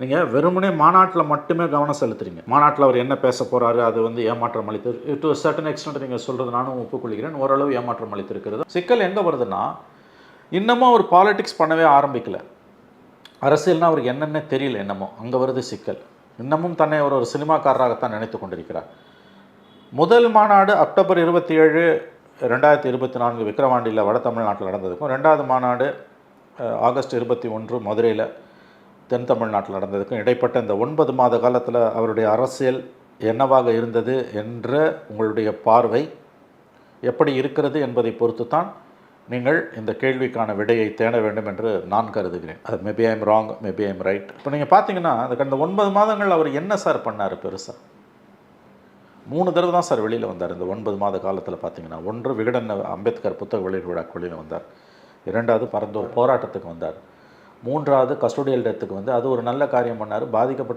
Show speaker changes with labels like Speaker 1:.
Speaker 1: நீங்கள் வெறுமனே மாநாட்டில் மட்டுமே கவனம் செலுத்துறீங்க. மாநாட்டில் அவர் என்ன பேச போகிறாரு அது வந்து ஏமாற்றம் அளித்து டு சர்டன் எக்ஸ்டென்ட் நீங்கள் சொல்கிறது நானும் ஒப்புக்கொள்கிறேன். ஓரளவு ஏமாற்றம் அளித்திருக்கிறது. சிக்கல் எங்கே வருதுன்னா இன்னமும் அவர் பாலிடிக்ஸ் பண்ணவே ஆரம்பிக்கலை. அரசியல்னால் அவருக்கு என்னென்ன தெரியல என்னமோ அங்கே வருது சிக்கல். இன்னமும் தன்னை அவர் ஒரு சினிமாக்காரராகத்தான் நினைத்து கொண்டிருக்கிறார். முதல் மாநாடு அக்டோபர் இருபத்தி ஏழு ரெண்டாயிரத்தி இருபத்தி நான்கு விக்கிரவாண்டியில் வட தமிழ்நாட்டில் நடந்ததுக்கும் ரெண்டாவது மாநாடு ஆகஸ்ட் இருபத்தி ஒன்று மதுரையில் தென் தமிழ்நாட்டில் நடந்ததுக்கும் இடைப்பட்ட இந்த ஒன்பது மாத காலத்தில் அவருடைய அரசியல் என்னவாக இருந்தது என்ற உங்களுடைய பார்வை எப்படி இருக்கிறது என்பதை பொறுத்து தான் நீங்கள் இந்த கேள்விக்கான விடையை தேட வேண்டும் என்று நான் கருதுகிறேன். அது maybe I'm wrong maybe I'm right இப்போ நீங்கள் பார்த்தீங்கன்னா அந்த கடந்த ஒன்பது மாதங்கள் அவர் என்ன சார் பண்ணார் பெருசாக மூணு தடவை தான் சார் வெளியில் வந்தார். இந்த ஒன்பது மாத காலத்தில் பார்த்தீங்கன்னா ஒன்று விகடன் அம்பேத்கர் புத்தக வெளியீடு விழாக்கு வெளியில் வந்தார். இரண்டாவது பரந்தூர் போராட்டத்துக்கு வந்தார். மூன்றாவது கஸ்டோடியல் டெத்துக்கு வந்து அது ஒரு நல்ல காரியம் பண்ணார். பாதிக்கப்பட்ட